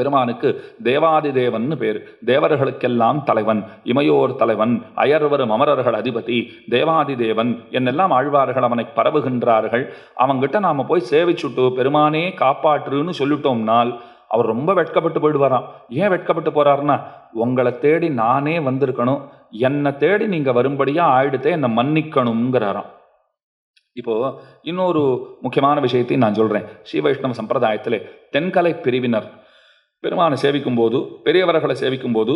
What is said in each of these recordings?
பெருமானுக்கு தேவாதி தேவன் பேர். தேவர்களுக்கெல்லாம் தலைவன் இமையோர் தலைவன் அயர்வரும் அமரர்கள் அதிபதி தேவாதி தேவன் என்னெல்லாம் ஆழ்வார்கள் அவனை பரவுகின்றார்கள். அவங்கிட்ட நாம் போய் சேவிச்சுட்டு பெருமானே காப்பாற்றுன்னு சொல்லிட்டோம்னால் அவர் ரொம்ப வெட்கப்பட்டு போயிடுவாராம். ஏன் வெட்கப்பட்டு போறாருன்னா உங்களை தேடி நானே வந்திருக்கணும். என்னை தேடி நீங்கள் வரும்படியாக ஆயிடுத்தே என்னை மன்னிக்கணுங்கிறாராம் இப்போ இன்னொரு முக்கியமான விஷயத்தையும் நான் சொல்கிறேன் ஸ்ரீ வைஷ்ணவ சம்பிரதாயத்திலே தென்கலை பிரிவினர் பெருமானை சேவிக்கும் போது பெரியவர்களை சேவிக்கும் போது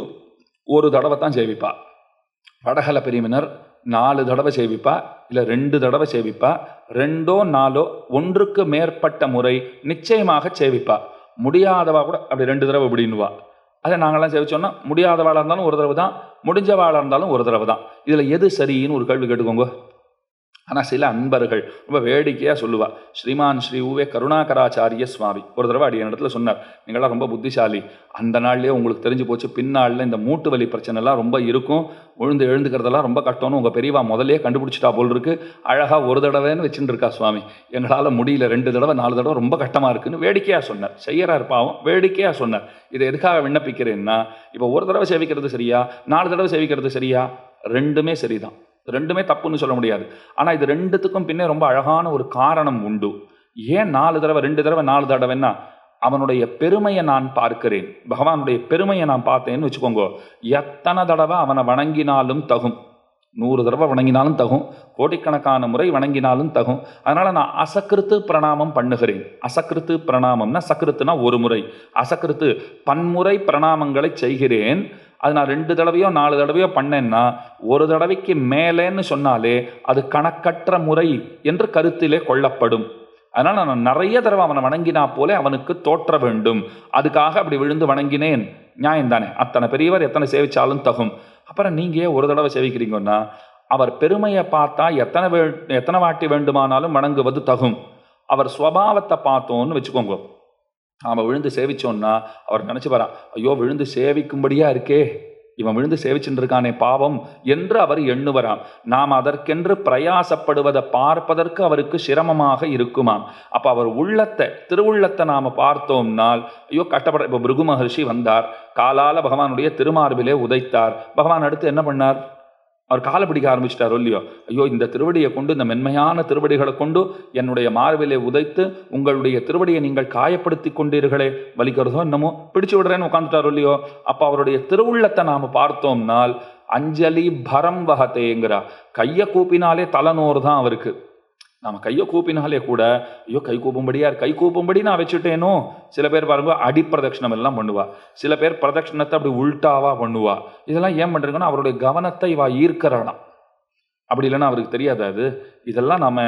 ஒரு தடவை தான் சேவிப்பா. வடகல பிரிவினர் நாலு தடவை சேவிப்பா இல்லை ரெண்டு தடவை சேவிப்பா ரெண்டோ நாலோ ஒன்றுக்கு மேற்பட்ட முறை நிச்சயமாக சேவிப்பா. முடியாதவா கூட அப்படி ரெண்டு தடவை இப்படின்னுவா. அதை நாங்கள்லாம் சேவிச்சோன்னா முடியாதவாளாக இருந்தாலும் ஒரு தடவை தான் முடிஞ்சவாளாக இருந்தாலும் ஒரு தடவை தான். இதில் எது சரின்னு ஒரு கேள்வி கேட்டுக்கோங்க. ஆனால் சில அன்பர்கள் ரொம்ப வேடிக்கையாக சொல்லுவா. ஸ்ரீமான் ஸ்ரீ உவே கருணாகராச்சாரிய சுவாமி. ஒரு தடவை அடி இடத்துல சொன்னார் நீங்களாம் ரொம்ப புத்திசாலி. அந்த நாள்லேயே உங்களுக்கு தெரிஞ்சு போச்சு பின்னாளில் இந்த மூட்டு வலி பிரச்சனைலாம் ரொம்ப இருக்கும். விழுந்து எழுந்துக்கிறதெல்லாம் ரொம்ப கஷ்டம்னு உங்கள் பெரியவா முதலே கண்டுபிடிச்சிட்டா போல் இருக்கு. அழகாக ஒரு தடவைன்னு வச்சுட்டு இருக்கா சுவாமி. எங்களால் முடியல ரெண்டு தடவை நாலு தடவை ரொம்ப கஷ்டமாக இருக்குன்னு வேடிக்கையாக சொன்னார். செய்யறார் பாவம் வேடிக்கையாக சொன்னார். இதை எதுக்காக விண்ணப்பிக்கிறேன்னா இப்போ ஒரு தடவை சேவிக்கிறது சரியா நாலு தடவை சேவிக்கிறது சரியா ரெண்டுமே சரிதான். ரெண்டுமே தப்புன்னு சொல்ல முடியாது. ஆனால் இது ரெண்டுத்துக்கும் பின்னே ரொம்ப அழகான ஒரு காரணம் உண்டு. ஏன் நாலு தடவை ரெண்டு தடவை நாலு தடவைன்னா அவனுடைய பெருமையை நான் பார்க்கிறேன். பகவானுடைய பெருமையை நான் பார்த்தேன்னு வச்சுக்கோங்க. எத்தனை தடவை அவனை வணங்கினாலும் தகும். நூறு தடவை வணங்கினாலும் தகும். கோடிக்கணக்கான முறை வணங்கினாலும் தகும். அதனால் நான் அசக்கிருத்து பிரணாமம் பண்ணுகிறேன். அசக்கிருத்து பிரணாமம்னா சக்கிருத்துனா ஒரு முறை. அசக்கிருத்து பன்முறை பிரணாமங்களை செய்கிறேன். அது நான் ரெண்டு தடவையோ நாலு தடவையோ பண்ணேன்னா ஒரு தடவைக்கு மேலேன்னு சொன்னாலே அது கணக்கற்ற முறை என்று கருத்திலே கொள்ளப்படும். அதனால் நான் நிறைய தடவை அவனை வணங்கினா போலே அவனுக்கு தோற்ற வேண்டும். அதுக்காக அப்படி விழுந்து வணங்கினேன். நியாயம் தானே அத்தனை பெரியவர் எத்தனை சேவிச்சாலும் தகும். அப்புறம் நீங்கள் ஒரு தடவை சேவிக்கிறீங்கன்னா அவர் பெருமையை பார்த்தா எத்தனை வே எத்தனை வாட்டி வேண்டுமானாலும் வணங்குவது தகும். அவர் ஸ்வபாவத்தை பார்த்தோன்னு வச்சுக்கோங்க. நாம் விழுந்து சேவிச்சோன்னா அவர் நினச்சி வரா ஐயோ விழுந்து சேவிக்கும்படியா இருக்கே. இவன் விழுந்து சேவிச்சுருக்கானே பாவம் என்று அவர் எண்ணுவராம். நாம் அதற்கென்று பிரயாசப்படுவதை பார்ப்பதற்கு அவருக்கு சிரமமாக இருக்குமாம். அப்போ அவர் உள்ளத்தை திருவுள்ளத்தை நாம் பார்த்தோம்னால் ஐயோ கஷ்டப்பட இப்போ பிருகு மகர்ஷி வந்தார். காலால பகவானுடைய திருமார்பிலே உதைத்தார். பகவான் அடுத்து என்ன பண்ணார்? அவர் காலை பிடிக்க ஆரம்பிச்சிட்டாரோ இல்லையோ? ஐயோ இந்த திருவடியை கொண்டு இந்த மென்மையான திருவடிகளை கொண்டு என்னுடைய மார்பிலே உதைத்து உங்களுடைய திருவடியை நீங்கள் காயப்படுத்தி கொண்டீர்களே. வலிக்கிறதோ என்னமோ? பிடிச்சு விடுறேன்னு உட்காந்துட்டாரோ இல்லையோ? அப்போ அவருடைய திருவுள்ளத்தை நாம் பார்த்தோம்னால் அஞ்சலி பரம் வகத்தேங்கிறா கையை கூப்பினாலே தலைநோறு தான் அவருக்கு. நாம் கையை கூப்பினாலே கூட ஐயோ கை கூப்பும்படியா கை கூப்பும்படி நான் வச்சுட்டேனோ? சில பேர் பாருங்க அடிப்பிரதட்சிணம் எல்லாம் பண்ணுவா. சில பேர் பிரதட்சணத்தை அப்படி உள்டாவா பண்ணுவா. இதெல்லாம் ஏன் பண்றீங்கன்னா அவருடைய கவனத்தை இவா ஈர்க்கிறானா அப்படி இல்லைன்னா அவருக்கு தெரியாது அது? இதெல்லாம் நம்ம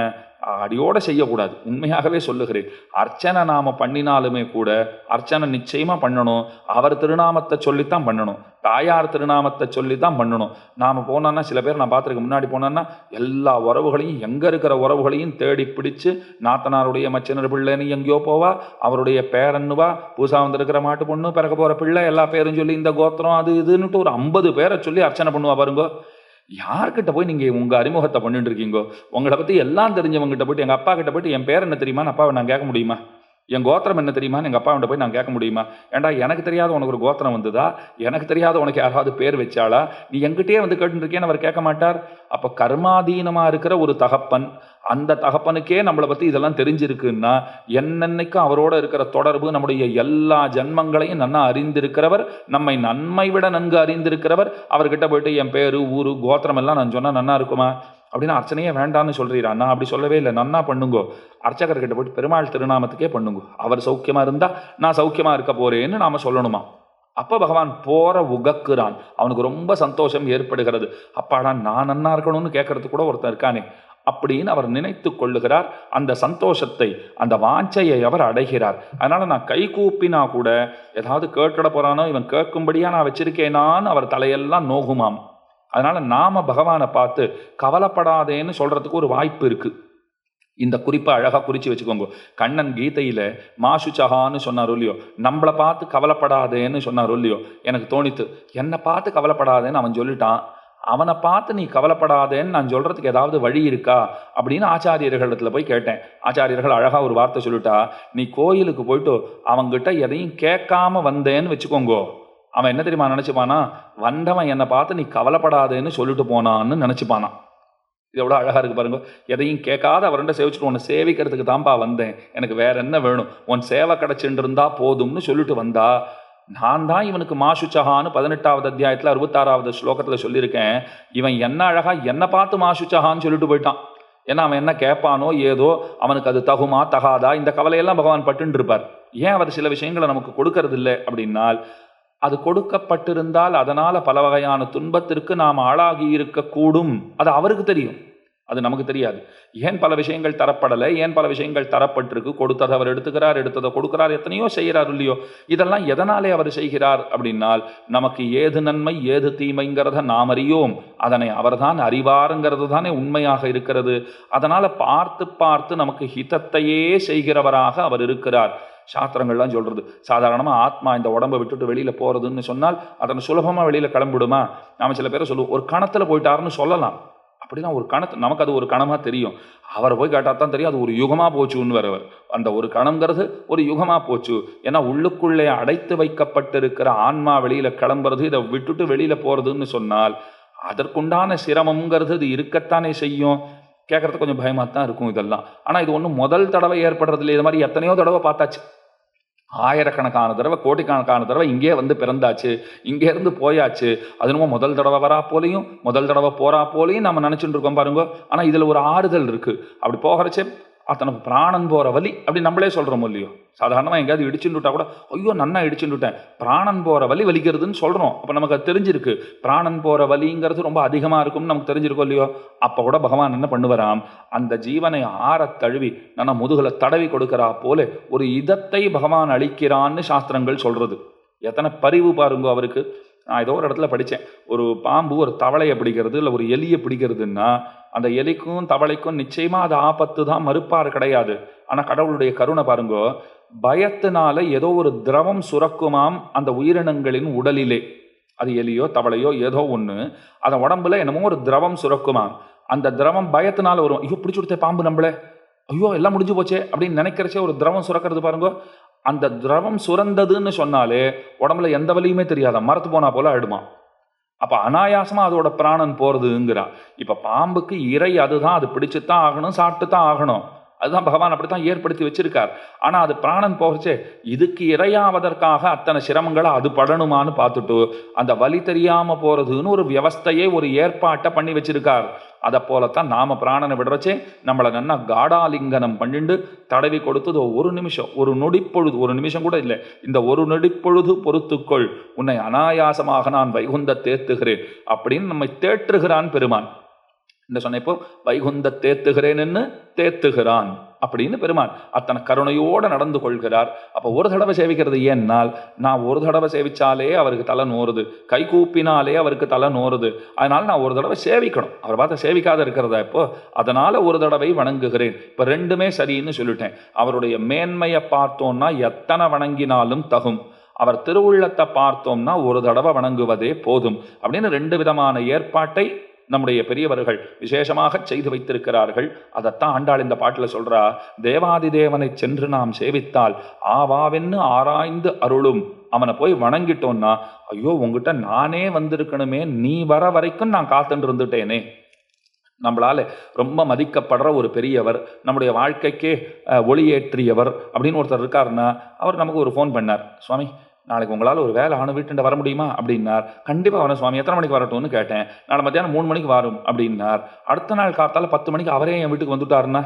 அடியோடு செய்யக்கூடாது. உண்மையாகவே சொல்லுகிறேன். அர்ச்சனை நாம் பண்ணினாலுமே கூட அர்ச்சனை நிச்சயமாக பண்ணணும். அவர் திருநாமத்தை சொல்லித்தான் பண்ணணும். தாயார் திருநாமத்தை சொல்லி தான் பண்ணணும். நாம் போனோன்னா சில பேர் நான் பார்த்துருக்கேன் முன்னாடி போனோன்னா எல்லா உறவுகளையும் எங்கே இருக்கிற உறவுகளையும் தேடி பிடிச்சு நாத்தனாருடைய மச்சினர் பிள்ளைன்னு எங்கேயோ போவா அவருடைய பேரன்னுவா பூசா வந்திருக்கிற மாட்டு பொண்ணு பிறக்க போகிற பிள்ளை எல்லா பேரும் சொல்லி இந்த கோத்திரம் அது இதுன்னுட்டு ஒரு ஐம்பது பேரை சொல்லி அர்ச்சனை பண்ணுவா பாருங்க. யார்கிட்ட போய் நீங்கள் உங்கள் அறிமுகத்தை பண்ணிட்டு இருக்கீங்கோ? உங்களை பற்றி எல்லாம் தெரிஞ்சவங்ககிட்ட போயிட்டு எங்கள் அப்பா கிட்ட போயிட்டு என் பேர் என்ன தெரியுமா அப்பாவை நான் கேட்க முடியுமா? என் கோத்திரம் என்ன தெரியுமான்னு எங்கள் அப்பாவிட்ட போய் நான் கேட்க முடியுமா? ஏன்டா எனக்கு தெரியாத உனக்கு ஒரு கோத்திரம் வந்ததா? எனக்கு தெரியாத உனக்கு யாராவது பேர் வச்சாளா? நீ எங்கிட்டே வந்து கேட்டுருக்கேன்னு அவர் கேட்க மாட்டார். அப்போ கர்மாதீனமாக இருக்கிற ஒரு தகப்பன் அந்த தகப்பனுக்கே நம்மளை பற்றி இதெல்லாம் தெரிஞ்சிருக்குன்னா என்னென்னைக்கும் அவரோட இருக்கிற தொடர்பு நம்முடைய எல்லா ஜன்மங்களையும் நன்னா அறிந்திருக்கிறவர் நம்மை நன்மை விட நன்கு அறிந்திருக்கிறவர். அவர்கிட்ட போயிட்டு என் பேர் ஊரு கோத்திரம் எல்லாம் நான் சொன்னால் நன்னா இருக்குமா? அப்படின்னு அர்ச்சனையே வேண்டாம்னு சொல்கிறீரா நான் அப்படி சொல்லவே இல்லை. நன்னா பண்ணுங்கோ. அர்ச்சகர்கிட்ட போயிட்டு பெருமாள் திருநாமத்துக்கே பண்ணுங்க. அவர் சௌக்கியமாக இருந்தால் நான் சௌக்கியமாக இருக்க போறேன்னு நாம சொல்லணுமா? அப்போ பகவான் போற உகக்குறான். அவனுக்கு ரொம்ப சந்தோஷம் ஏற்படுகிறது. அப்பாடா நான் நன்னா இருக்கணும்னு கேட்கறது கூட ஒருத்தன் இருக்கானே. அப்படின்னு அவர் நினைத்து கொள்ளுகிறார். அந்த சந்தோஷத்தை அந்த வாஞ்சையை அவர் அடைகிறார். அதனால் நான் கை கூப்பினா கூட ஏதாவது கேட்டுட போகிறானோ இவன் கேட்கும்படியாக நான் வச்சிருக்கேனான்னு அவர் தலையெல்லாம் நோகுமாம். அதனால் நாம் பகவானை பார்த்து கவலைப்படாதேன்னு சொல்கிறதுக்கு ஒரு வாய்ப்பு இருக்குது இந்த குறிப்பை அழகாக குறித்து வச்சுக்கோங்க. கண்ணன் கீதையில் மாசுச்சகான்னு சொன்னார் இல்லையோ? நம்மளை பார்த்து கவலைப்படாதேன்னு சொன்னார் இல்லையோ? எனக்கு தோணித்து என்னை பார்த்து கவலைப்படாதேன்னு அவன் சொல்லிட்டான். அவனை பார்த்து நீ கவலைப்படாதேன்னு நான் சொல்கிறதுக்கு ஏதாவது வழி இருக்கா? அப்படின்னு ஆச்சாரியர்களிடத்தில் போய் கேட்டேன். ஆச்சாரியர்கள் அழகாக ஒரு வார்த்தை சொல்லிட்டா நீ கோயிலுக்கு போயிட்டு அவங்ககிட்ட எதையும் கேட்காம வந்தேன்னு வச்சுக்கோங்கோ. அவன் என்ன தெரியுமா நினச்சிப்பானா? வந்தவன் என்னை பார்த்து நீ கவலைப்படாதேன்னு சொல்லிட்டு போனான்னு நினச்சிப்பானான் இது எவ்வளோ அழகாக இருக்குது பாருங்க. எதையும் கேட்காத அவர்கிட்ட சேவிச்சுட்டு உன்னை சேவிக்கிறதுக்கு தான்ப்பா வந்தேன். எனக்கு வேற என்ன வேணும்? உன் சேவை கிடைச்சுட்டு இருந்தா போதும்னு சொல்லிட்டு வந்தா. நான் தான் இவனுக்கு மாசுச்சகான்னு பதினெட்டாவது அத்தியாயத்தில் அறுபத்தாறாவது ஸ்லோகத்தில் சொல்லியிருக்கேன். இவன் என்ன அழகா என்னை பார்த்து மாசுச்சகான்னு சொல்லிட்டு போயிட்டான். ஏன்னா அவன் என்ன கேட்பானோ ஏதோ அவனுக்கு அது தகுமா தகாதா? இந்த கவலையெல்லாம் பகவான் பட்டுன்னு இருப்பார். ஏன் அவர் சில விஷயங்களை நமக்கு கொடுக்கறது இல்லை அப்படின்னால் அது கொடுக்கப்பட்டிருந்தால் அதனால் பல வகையான துன்பத்திற்கு நாம் ஆளாகி இருக்கக்கூடும். அது அவருக்கு தெரியும். அது நமக்கு தெரியாது. ஏன் பல விஷயங்கள் தரப்படலை? ஏன் பல விஷயங்கள் தரப்பட்டிருக்கு? கொடுத்ததை அவர் எடுத்துக்கிறார் எடுத்ததை கொடுக்கிறார் எத்தனையோ செய்கிறார் இல்லையோ? இதெல்லாம் எதனாலே அவர் செய்கிறார் அப்படின்னால் நமக்கு ஏது நன்மை ஏது தீமைங்கிறத நாம் அறியோம். அதனை அவர்தான் அறிவாருங்கிறது தானே உண்மையாக இருக்கிறது. அதனால் பார்த்து பார்த்து நமக்கு ஹிதத்தையே செய்கிறவராக அவர் இருக்கிறார். சாஸ்திரங்கள்லாம் சொல்கிறது சாதாரணமாக ஆத்மா இந்த உடம்பை விட்டுட்டு வெளியில் போகிறதுன்னு சொன்னால் அதனை சுலபமாக வெளியில் கிளம்பிடுமா? நாம் சில பேரை சொல்லுவோம் ஒரு கணத்தில் போயிட்டாருன்னு சொல்லலாம். அப்படின்னா ஒரு கணத்து நமக்கு அது ஒரு கணமாக தெரியும். அவரை போய் கேட்டால் தான் தெரியும் அது ஒரு யுகமாக போச்சுன்னு வரவர் அந்த ஒரு கணங்கிறது ஒரு யுகமாக போச்சு. ஏன்னா உள்ளுக்குள்ளே அடைத்து வைக்கப்பட்டிருக்கிற ஆன்மா வெளியில் கிளம்புறது இதை விட்டுட்டு வெளியில் போகிறதுன்னு சொன்னால் அதற்குண்டான சிரமங்கிறது இது இருக்கத்தானே செய்யும். கேட்குறதுக்கு கொஞ்சம் பயமாக தான் இருக்கும் இதெல்லாம். ஆனால் இது ஒன்றும் முதல் தடவை ஏற்படுறதில்லை. இது மாதிரி எத்தனையோ தடவை பார்த்தாச்சு. ஆயிரக்கணக்கான தடவை கோடிக்கணக்கான தடவை இங்கே வந்து பிறந்தாச்சு இங்கே இருந்து போயாச்சு. அது என்னமோ முதல் தடவை வரா போலையும் முதல் தடவை போறா போலையும் நம்ம நினச்சிட்டு இருக்கோம் பாருங்க. ஆனால் இதில் ஒரு ஆறுதல் இருக்கு. அப்படி போகிறச்சே அத்தனை பிராணன் போகிற வலி அப்படி நம்மளே சொல்கிறோம் இல்லையோ? சாதாரணமாக எங்கேயாவது இடிச்சுட்டுட்டா கூட ஐயோ நன்னா இடிச்சுட்டுட்டேன் பிராணன் போகிற வலி வலிக்கிறதுன்னு சொல்கிறோம் அப்போ நமக்கு அது தெரிஞ்சிருக்கு. பிராணன் போகிற வலிங்கிறது ரொம்ப அதிகமாக இருக்கும்னு நமக்கு தெரிஞ்சிருக்கோம் இல்லையோ? அப்போ கூட பகவான் என்ன பண்ணுவாராம்? அந்த ஜீவனை ஆற தழுவி நான் முதுகில் தடவி கொடுக்குறா போல ஒரு இதத்தை பகவான் அளிக்கிறான்னு சாஸ்திரங்கள் சொல்கிறது எத்தனை பரிவு பாருங்கோ அவருக்கு. நான் ஏதோ ஒரு இடத்துல படித்தேன் ஒரு பாம்பு ஒரு தவளையை பிடிக்கிறது இல்லை ஒரு எலியை பிடிக்கிறதுன்னா அந்த எலிக்கும் தவளைக்கும் நிச்சயமா அது ஆபத்து தான் மறுப்பாறு கிடையாது. ஆனால் கடவுளுடைய கருணை பாருங்கோ பயத்தினால ஏதோ ஒரு திரவம் சுரக்குமாம் அந்த உயிரினங்களின் உடலிலே. அது எலியோ தவளையோ ஏதோ ஒன்று அதை உடம்புல என்னமோ ஒரு திரவம் சுரக்குமாம். அந்த திரவம் பயத்தினால வரும். ஐயோ பிடிச்சி கொடுத்த பாம்பு நம்மள. ஐயோ எல்லாம் முடிஞ்சு போச்சே அப்படின்னு நினைக்கிறச்சே ஒரு திரவம் சுரக்கிறது பாருங்க. அந்த திரவம் சுரந்ததுன்னு சொன்னாலே உடம்புல எந்த வலியுமே தெரியாத? மரத்து போனா போல ஆயிடுமா? அப்போ அனாயாசமாக அதோட பிராணன் போகிறதுங்கிறா இப்போ பாம்புக்கு இறை அதுதான் அது பிடிச்சுத்தான் ஆகணும் சாப்பிட்டு தான் ஆகணும். அதுதான் பகவான் அப்படி தான் ஏற்படுத்தி வச்சிருக்கார். ஆனால் அது பிராணன் போகிறச்சே இதுக்கு இரையாவதற்காக அத்தனை சிரமங்களை அது படணுமான்னு பார்த்துட்டு அந்த வலி தெரியாமல் போகிறதுன்னு ஒரு வியவஸ்தையே ஒரு ஏற்பாட்டை பண்ணி வச்சிருக்கார். அதை போலத்தான் நாம் பிராணனை விடுறச்சே நம்மளை நல்லா காடாலிங்கனம் பண்ணிண்டு தடவி கொடுத்தது ஒரு நிமிஷம் ஒரு நொடிப்பொழுது ஒரு நிமிஷம் கூட இல்லை. இந்த ஒரு நொடிப்பொழுது பொறுத்துக்கொள் உன்னை அனாயாசமாக நான் வைகுந்த தேத்துகிறேன் அப்படின்னு நம்மை தேற்றுகிறான் பெருமான். என்ன சொன்ன இப்போ? வைகுந்த தேத்துகிறேன்னு தேத்துகிறான். அப்படின்னு பெருமான் அத்தனை கருணையோடு நடந்து கொள்கிறார். அப்போ ஒரு தடவை சேவிக்கிறது ஏன்னால் நான் ஒரு தடவை சேவிச்சாலே அவருக்கு தலை நோறுது. கை கூப்பினாலே அவருக்கு தலை நோறுது. அதனால் நான் ஒரு தடவை சேவிக்கணும். அவரை பார்த்து சேவிக்காத இருக்கிறதா இப்போ? அதனால் ஒரு தடவை வணங்குகிறேன். இப்போ ரெண்டுமே சரின்னு சொல்லிட்டேன். அவருடைய மேன்மையை பார்த்தோன்னா எத்தனை வணங்கினாலும் தகும். அவர் திருவுள்ளத்தை பார்த்தோம்னா ஒரு தடவை வணங்குவதே போதும். அப்படின்னு ரெண்டு விதமான ஏற்பாட்டை நம்முடைய பெரியவர்கள் விசேஷமாக செய்து வைத்திருக்கிறார்கள். அதைத்தான் ஆண்டாள் இந்த பாட்டில் சொல்றா தேவாதி தேவனை சென்று நாம் சேவித்தால் ஆவாவென்னு ஆராய்ந்து அருளும். அவனை போய் வணங்கிட்டோம்னா ஐயோ உங்ககிட்ட நானே வந்திருக்கணுமே நீ வர வரைக்கும் நான் காத்துட்டு இருந்துட்டேனே நம்மளால ரொம்ப மதிக்கப்படுற ஒரு பெரியவர் நம்முடைய வாழ்க்கைக்கே ஒளியேற்றியவர் அப்படின்னு ஒருத்தர் இருக்காருன்னா அவர் நமக்கு ஒரு ஃபோன் பண்ணார். சுவாமி நாளைக்கு உங்களால் ஒரு வேலை ஆன வீட்டுண்ட வர முடியுமா? அப்படின்னார். கண்டிப்பாக வரேன் சுவாமி. எத்தனை மணிக்கு வரட்டும்னு கேட்டேன். நாளை மத்தியானம் மூணு மணிக்கு வரும் அப்படின்னார். அடுத்த நாள் காத்தால பத்து மணிக்கு அவரே என் வீட்டுக்கு வந்துட்டாருன்னா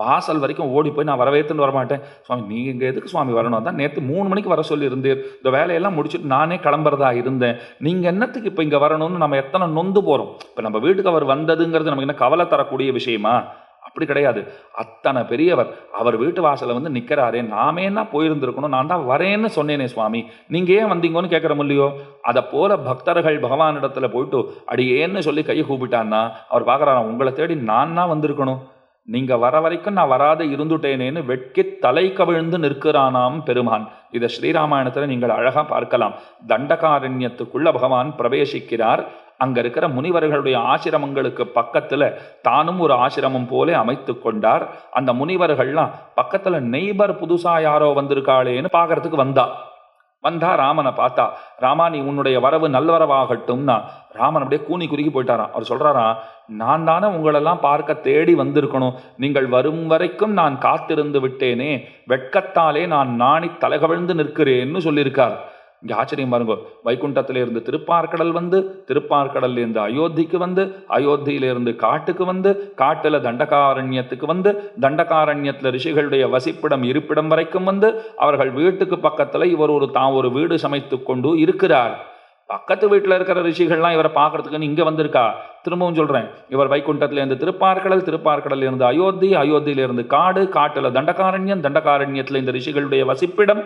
வாசல் வரைக்கும் ஓடி போய் நான் வரவேற்றுன்னு வரமாட்டேன். சுவாமி நீங்கள் இங்கே எதுக்கு சுவாமி வரணும்? தான் நேற்று மூணு மணிக்கு வர சொல்லியிருந்தீர். இந்த வேலையெல்லாம் முடிச்சுட்டு நானே கிளம்புறதா இருந்தேன். நீங்கள் என்னத்துக்கு இப்போ இங்கே வரணும்னு நம்ம எத்தனை நொந்து போகிறோம் இப்போ நம்ம வீட்டுக்கு அவர் வந்ததுங்கிறது நமக்கு என்ன கவலை தரக்கூடிய விஷயமா? அப்படி கிடையாது. அத்தனை பெரியவர் அவர் வீட்டு வாசலில் வந்து நிற்கிறாரே நாமே என்ன போயிருந்திருக்கணும்? நான் தான் வரேன்னு சொன்னேனே சுவாமி. நீங்கள் ஏன் வந்தீங்கன்னு கேட்குற இல்லையோ அதை போல பக்தர்கள் பகவானிடத்தில் போயிட்டு அடியேன்னு சொல்லி கை கூப்பிட்டான்னா அவர் பார்க்குறாராம் உங்களை தேடி நான் தான் வந்திருக்கணும். நீங்கள் வர வரைக்கும் நான் வராத இருந்துட்டேனேன்னு வெட்கி தலை கவிழ்ந்து நிற்கிறானாம் பெருமான். இதை ஸ்ரீராமாயணத்தில் நீங்கள் அழகாக பார்க்கலாம். தண்டகாரண்யத்துக்குள்ள பகவான் பிரவேசிக்கிறார். அங்க இருக்கிற முனிவர்களுடைய ஆசிரமங்களுக்கு பக்கத்துல தானும் ஒரு ஆசிரமம் போலே அமைத்து கொண்டார். அந்த முனிவர்கள்லாம் பக்கத்துல நெய்பர் புதுசா யாரோ வந்திருக்காளேன்னு பார்க்கறதுக்கு வந்தா. வந்தா ராமனை பார்த்தா ராமா நீ உன்னுடைய வரவு நல்வரவாகட்டும்னா ராமன் அப்படியே கூனி குறுகி போயிட்டாராம். அவர் சொல்றாராம் நான் தானே உங்களெல்லாம் பார்க்க தேடி வந்திருக்கணும். நீங்கள் வரும் வரைக்கும் நான் காத்திருந்து விட்டேனே. வெட்கத்தாலே நான் நாணி தலைகவிழ்ந்து நிற்கிறேன்னு சொல்லியிருக்கார். இங்க ஆச்சரியம் பாருங்க. வைகுண்டத்தில இருந்து திருப்பார்கடல் வந்து திருப்பார்கடல்ல இருந்து அயோத்திக்கு வந்து அயோத்தியில இருந்து காட்டுக்கு வந்து காட்டுல தண்டகாரண்யத்துக்கு வந்து தண்டகாரண்யத்துல ரிஷிகளுடைய வசிப்பிடம் இருப்பிடம் வரைக்கும் வந்து அவர்கள் வீட்டுக்கு பக்கத்துல இவர் ஒரு தான் ஒரு வீடு சமைத்து கொண்டு இருக்கிறார். பக்கத்து வீட்டில் இருக்கிற ரிஷிகள்லாம் இவரை பார்க்கறதுக்குன்னு இங்கே வந்திருக்கா? திரும்பவும் சொல்கிறேன் இவர் வைகுண்டத்துல இருந்து திருப்பார்கடல் திருப்பார்கடல்ல இருந்து அயோத்தி அயோத்தியில இருந்து காடு காட்டில் தண்டகாரண்யம் தண்டகாரண்யத்தில் இந்த ரிஷிகளுடைய வசிப்பிடம்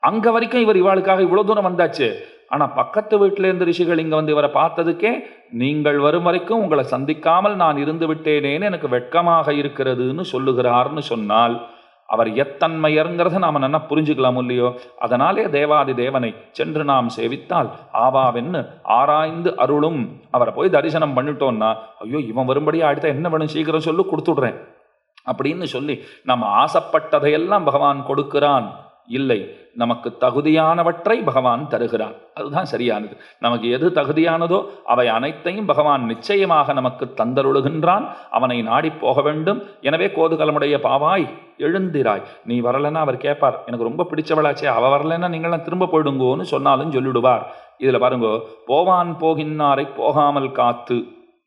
அங்க வரைக்கும் இவர் இவாளுக்காக இவ்வளவு தூரம் வந்தாச்சு. ஆனா பக்கத்து வீட்டில இருந்து ரிஷிகள் இங்க வந்து இவரை பார்த்ததுக்கே நீங்கள் வரும் வரைக்கும் உங்களை சந்திக்காமல் நான் இருந்து விட்டேனேன்னு எனக்கு வெட்கமாக இருக்கிறதுன்னு சொல்லுகிறார்னு சொன்னால் அவர் எத்தன்மையருங்கிறத நாம நல்லா புரிஞ்சுக்கலாம் இல்லையோ? அதனாலே தேவாதி தேவனை சென்று நாம் சேவித்தால் ஆவாவென்னு ஆராய்ந்து அருளும். அவரை போய் தரிசனம் பண்ணிட்டோம்னா ஐயோ இவன் வரும்படியா அடுத்த என்ன வேணும் சீக்கிரம் சொல்லு கொடுத்துடுறேன். அப்படின்னு சொல்லி நம்ம ஆசைப்பட்டதையெல்லாம் பகவான் கொடுக்கிறான். இல்லை நமக்கு தகுதியானவற்றை பகவான் தருகிறான். அதுதான் சரியானது. நமக்கு எது தகுதியானதோ அவை அனைத்தையும் பகவான் நிச்சயமாக நமக்கு தந்தருளுகின்றான். அவனை நாடி போக வேண்டும். எனவே கோதுகலமுடைய பாவாய் எழுந்திராய். நீ வரலைன்னா அவர் கேட்பார் எனக்கு ரொம்ப பிடிச்சவளாச்சே அவ வரலைன்னா நீங்களாம் திரும்ப போயிடுங்கோன்னு சொன்னாலும் சொல்லிடுவார். இதில் பாருங்கோ போவான் போகின்னாரை போகாமல் காத்து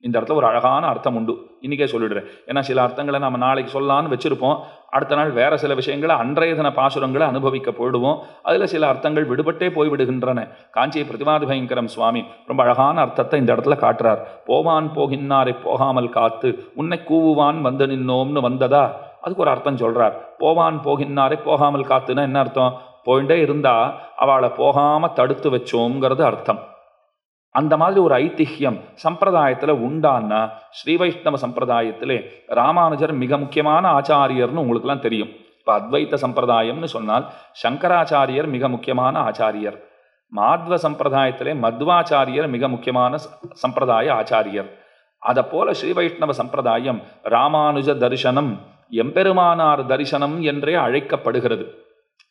இந்த இடத்துல ஒரு அழகான அர்த்தம் உண்டு. இன்றைக்கே சொல்லிடுறேன். ஏன்னா சில அர்த்தங்களை நம்ம நாளைக்கு சொல்லலான்னு வச்சுருப்போம். அடுத்த நாள் வேறு சில விஷயங்களை அன்றைய தின பாசுரங்களை அனுபவிக்க போயிடுவோம். அதில் சில அர்த்தங்கள் விடுபட்டே போய்விடுகின்றன. காஞ்சி பிரதிவாதி பயங்கரம் சுவாமி ரொம்ப அழகான அர்த்தத்தை இந்த இடத்துல காட்டுறார். போவான் போகின்னாரை போகாமல் காத்து. உன்னை கூவுவான் வந்து நின்னோம்னு வந்ததா? அதுக்கு ஒரு அர்த்தம் சொல்கிறார் போவான் போகின்னாரை போகாமல் காத்துன்னா என்ன அர்த்தம்? போயிட்டே இருந்தால் அவளை போகாமல் தடுத்து வச்சோங்கிறது அர்த்தம். அந்த மாதிரி ஒரு ஐதிஹ்யம் சம்பிரதாயத்தில் உண்டான்னா ஸ்ரீ வைஷ்ணவ சம்பிரதாயத்திலே ராமானுஜர் மிக முக்கியமான ஆச்சாரியர்னு உங்களுக்குலாம் தெரியும். இப்போ அத்வைத்த சம்பிரதாயம்னு சொன்னால் சங்கராச்சாரியர் மிக முக்கியமான ஆச்சாரியர். மாத்வ சம்பிரதாயத்திலே மத்வாச்சாரியர் மிக முக்கியமான சம்பிரதாய ஆச்சாரியர். அதை போல ஸ்ரீ வைஷ்ணவ சம்பிரதாயம் ராமானுஜ தரிசனம் எம்பெருமானார் தரிசனம் என்றே அழைக்கப்படுகிறது.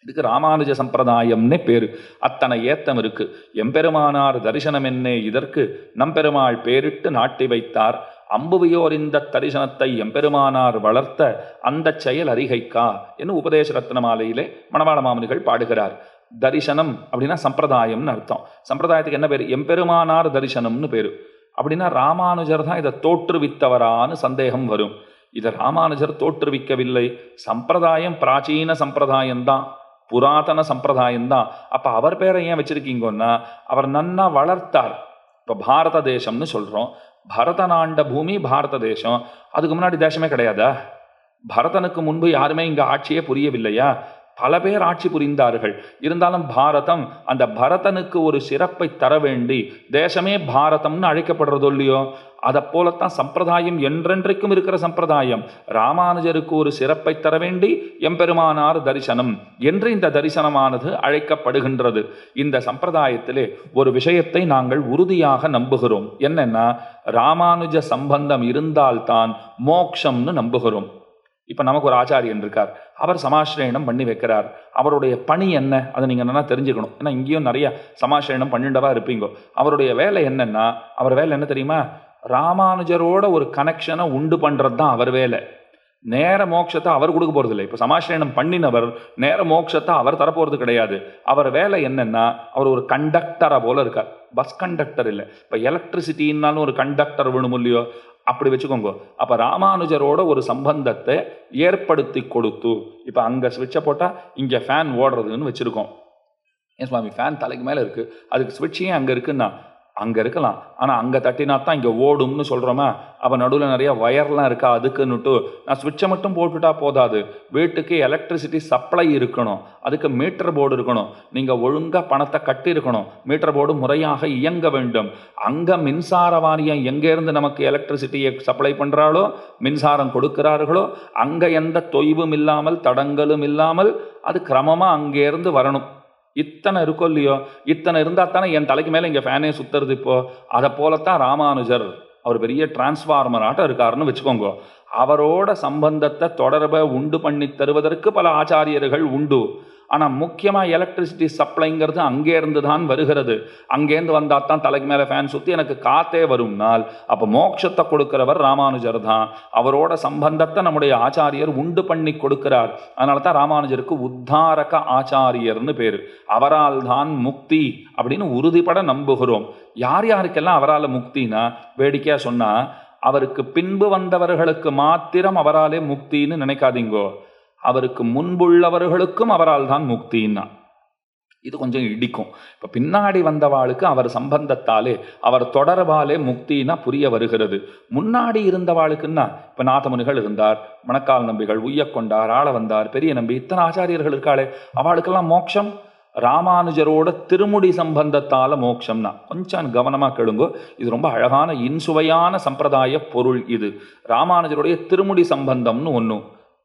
இதுக்கு ராமானுஜ சம்பிரதாயம்னே பேர். அத்தனை ஏத்தம் இருக்கு. எம்பெருமானார் தரிசனம் என்னே இதற்கு நம்பெருமாள் பேரிட்டு நாட்டி வைத்தார். அம்புவியோர் இந்த தரிசனத்தை எம்பெருமானார் வளர்த்த அந்த செயல் அறிகைக்கா என்று உபதேச ரத்ன மாலையிலே மணவாள மாமுனிகள் பாடுகிறார். தரிசனம் அப்படின்னா சம்பிரதாயம்னு அர்த்தம். சம்பிரதாயத்துக்கு என்ன பேர்? எம்பெருமானார் தரிசனம்னு பேர். அப்படின்னா ராமானுஜர் தான் இதை தோற்றுவித்தவரான்னு சந்தேகம் வரும். இதை ராமானுஜர் தோற்றுவிக்கவில்லை. சம்பிரதாயம் பிராச்சீன சம்பிரதாயம்தான். புராதன சம்பிரதாயம் தான் அப்போ அவர் பேரை ஏன் வச்சிருக்கீங்கன்னா அவர் நன்னா வளர்த்தார். இப்போ பாரத தேசம்னு சொல்கிறோம் பரதநாண்ட பூமி பாரத தேசம். அதுக்கு முன்னாடி தேசமே கிடையாதா? பரதனுக்கு முன்பு யாருமே இங்கே ஆட்சியே புரியவில்லையா? பல பேர் ஆட்சி புரிந்தார்கள். இருந்தாலும் பாரதம் அந்த பரதனுக்கு ஒரு சிறப்பை தர வேண்டி தேசமே பாரதம்னு அழைக்கப்படுறதோ இல்லையோ அதை போலத்தான் சம்பிரதாயம் என்றென்றைக்கும் இருக்கிற சம்பிரதாயம். ராமானுஜருக்கு ஒரு சிறப்பை தர வேண்டி எம்பெருமானார் தரிசனம் என்று இந்த தரிசனமானது அழைக்கப்படுகின்றது. இந்த சம்பிரதாயத்திலே ஒரு விஷயத்தை நாங்கள் உறுதியாக நம்புகிறோம். என்னன்னா ராமானுஜ சம்பந்தம் இருந்தால்தான் மோக்ஷம்னு நம்புகிறோம். இப்போ நமக்கு ஒரு ஆச்சாரியன் இருக்கார் அவர் சமாசிரயணம் பண்ணி வைக்கிறார். அவருடைய பணி என்ன? அதை நீங்கள் நல்லா தெரிஞ்சுக்கணும். ஏன்னா இங்கேயும் நிறைய சமாசிரயணம் பண்ணிண்டவா இருப்பீங்க. அவருடைய வேலை என்னென்னா அவர் வேலை என்ன தெரியுமா? ராமானுஜரோட ஒரு கனெக்ஷனை உண்டு பண்ணுறது தான் அவர் வேலை. நேர மோட்சத்தை அவர் கொடுக்க போகிறது இல்லை இப்போ சமாசிரயணம் பண்ணினவர் நேர மோட்சத்தை அவர் தரப்போகிறது கிடையாது. அவர் வேலை என்னென்னா அவர் ஒரு கண்டக்டராக போல இருக்கார். பஸ் கண்டக்டர் இல்லை. இப்போ எலக்ட்ரிசிட்டின்னாலும் ஒரு கண்டக்டர் வேணும் இல்லையோ அப்படி வச்சுக்கோங்க. அப்போ ராமானுஜரோட ஒரு சம்பந்தத்தை ஏற்படுத்தி கொடுத்து இப்போ அங்கே ஸ்விட்சை போட்டால் இங்கே ஃபேன் ஓடுறதுன்னு வச்சுருக்கோம். ஏன் சுவாமி? ஃபேன் தலைக்கு மேலே இருக்குது அதுக்கு ஸ்விட்ச் ஏன் இருக்குன்னா அங்கே இருக்கலாம். ஆனால் அங்கே தட்டினா தான் இங்கே ஓடும்னு சொல்கிறோமா அப்போ நடுவில் நிறைய ஒயர்லாம் இருக்கா? அதுக்குன்னுட்டு நான் சுவிட்சை மட்டும் போட்டுட்டா போதாது. வீட்டுக்கு எலக்ட்ரிசிட்டி சப்ளை இருக்கணும். அதுக்கு மீட்டர் போர்டு இருக்கணும். நீங்கள் ஒழுங்காக பணத்தை கட்டி இருக்கணும் மீட்டர் போர்டு முறையாக இயங்க வேண்டும். அங்கே மின்சார வாரியம் எங்கேருந்து நமக்கு எலக்ட்ரிசிட்டியை சப்ளை பண்ணுறாளோ மின்சாரம் கொடுக்கிறார்களோ அங்கே எந்த தொய்வும் இல்லாமல் தடங்களும் இல்லாமல் அது கிரமமாக அங்கேருந்து வரணும். இத்தனை இருக்கோ இல்லையோ? இத்தனை இருந்தால் தானே என் தலைக்கு மேலே இங்கே ஃபேனே சுற்றுறது இப்போ? அதை போலத்தான் ராமானுஜர் அவர் பெரிய டிரான்ஸ்ஃபார்மர் ஆட்டம் இருக்காருன்னு வச்சுக்கோங்க. அவரோட சம்பந்தத்தை தொடர்பை உண்டு பண்ணி தருவதற்கு பல ஆச்சாரியர்கள் உண்டு. ஆனால் முக்கியமாக எலக்ட்ரிசிட்டி சப்ளைங்கிறது அங்கேருந்து தான் வருகிறது. அங்கேருந்து வந்தால் தான் தலைக்கு மேலே ஃபேன் சுற்றி எனக்கு காத்தே வரும்னால் அப்போ மோட்சத்தை கொடுக்கிறவர் ராமானுஜர் தான். அவரோட சம்பந்தத்தை நம்முடைய ஆச்சாரியர் உண்டு பண்ணி கொடுக்கிறார். அதனால தான் ராமானுஜருக்கு உத்தாரக ஆச்சாரியர்னு பேர். அவரால் தான் முக்தி அப்படின்னு உறுதிப்பட நம்புகிறோம். யார் யாருக்கெல்லாம் அவரால் முக்தினா? வேடிக்கையாக சொன்னால் அவருக்கு பின்பு வந்தவர்களுக்கு மாத்திரம் அவராலே முக்தின்னு நினைக்காதீங்கோ. அவருக்கு முன்புள்ளவர்களுக்கும் அவரால் தான் முக்தின்னா. இது கொஞ்சம் இடிக்கும். இப்போ பின்னாடி வந்தவாளுக்கு அவர் சம்பந்தத்தாலே அவர் தொடர்பாலே முக்தினா புரிய வருகிறது. முன்னாடி இருந்தவாளுக்குன்னா இப்போ நாதமுனிகள் இருந்தார் மணக்கால் நம்பிகள் உய்யக்கொண்டார் ஆள வந்தார் பெரிய நம்பி இத்தனை ஆச்சாரியர்கள் இருக்காளே அவளுக்கெல்லாம் மோட்சம்? ராமானுஜரோட திருமுடி சம்பந்தத்தால மோட்சம்னா. கொஞ்சம் கவனமாக கேளுங்கோ இது ரொம்ப அழகான இன்சுவையான சம்பிரதாய பொருள் இது. ராமானுஜருடைய திருமுடி சம்பந்தம்னு ஒன்று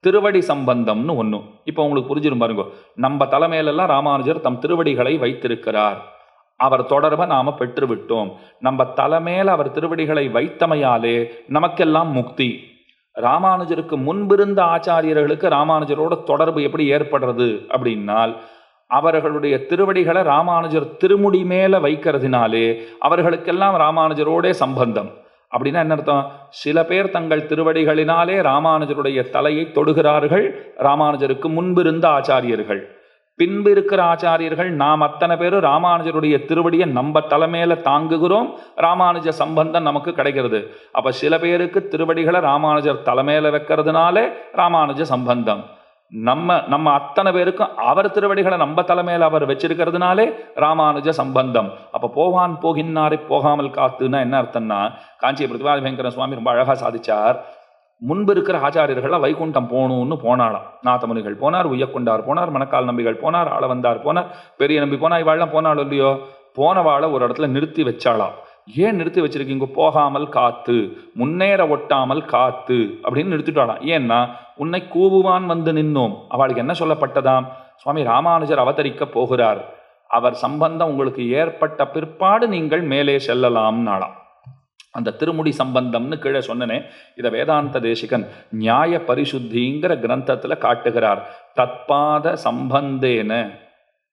திருவடி சம்பந்தம்னு ஒன்று இப்போ உங்களுக்கு புரிஞ்சிரும் பாருங்க. நம்ம தலைமையிலெல்லாம் ராமானுஜர் தம் திருவடிகளை வைத்திருக்கிறார். அவர் தொடர்பை நாம் பெற்றுவிட்டோம். நம்ம தலைமையில் அவர் திருவடிகளை வைத்தமையாலே நமக்கெல்லாம் முக்தி. ராமானுஜருக்கு முன்பிருந்த ஆச்சாரியர்களுக்கு ராமானுஜரோட தொடர்பு எப்படி ஏற்படுறது அப்படின்னால் அவர்களுடைய திருவடிகளை ராமானுஜர் திருமுடி மேலே வைக்கிறதுனாலே அவர்களுக்கெல்லாம் ராமானுஜரோடே சம்பந்தம். அப்படின்னா என்ன அர்த்தம்? சில பேர் தங்கள் திருவடிகளினாலே ராமானுஜருடைய தலையை தொடுகிறார்கள். ராமானுஜருக்கு முன்பிருந்த ஆச்சாரியர்கள். பின்பு இருக்கிற ஆச்சாரியர்கள் நாம் அத்தனை பேரும் ராமானுஜருடைய திருவடியை நம்ம தலைமையில தாங்குகிறோம். ராமானுஜ சம்பந்தம் நமக்கு கிடைக்கிறது. அப்போ சில பேருக்கு திருவடிகளை ராமானுஜர் தலைமையில வைக்கிறதுனாலே ராமானுஜ சம்பந்தம். நம்ம நம்ம அத்தனை பேருக்கும் அவர் திருவடிகளை நம்ம தலைமையில் அவர் வச்சிருக்கிறதுனாலே ராமானுஜ சம்பந்தம். அப்போ போவான் போகின்னாரை போகாமல் காத்துன்னா என்ன அர்த்தம்னா காஞ்சி பிரதிபாதி பயங்கர சுவாமி ரொம்ப அழகாக சாதிச்சார். முன்பு இருக்கிற ஆச்சாரியர்கள்லாம் வைகுண்டம் போகணும்னு போனாலாம் நாத்தமுனிகள் போனார் உய்யக்கொண்டார் போனார் மணக்கால் நம்பிகள் போனார் ஆள வந்தார் போனார் பெரிய நம்பி போனா இவாள்லாம் போனாலும் இல்லையோ? போனவாளை ஒரு இடத்துல நிறுத்தி வச்சாளாம். ஏன் நிறுத்தி வச்சிருக்கீங்க? போகாமல் காத்து முன்னேற ஒட்டாமல் காத்து அப்படின்னு நிறுத்திட்டாளாம். ஏன்னா உன்னை கூவுவான் வந்து நின்னோம். அவளுக்கு என்ன சொல்லப்பட்டதாம்? சுவாமி ராமானுஜர் அவதரிக்க போகிறார். அவர் சம்பந்தம் உங்களுக்கு ஏற்பட்ட பிற்பாடு நீங்கள் மேலே செல்லலாம்னாலாம் அந்த திருமுடி சம்பந்தம்னு கீழே சொன்னனே இதை வேதாந்த தேசிகன் நியாய பரிசுத்திங்கிற கிரந்தத்தில் காட்டுகிறார். தத்பாத சம்பந்தேன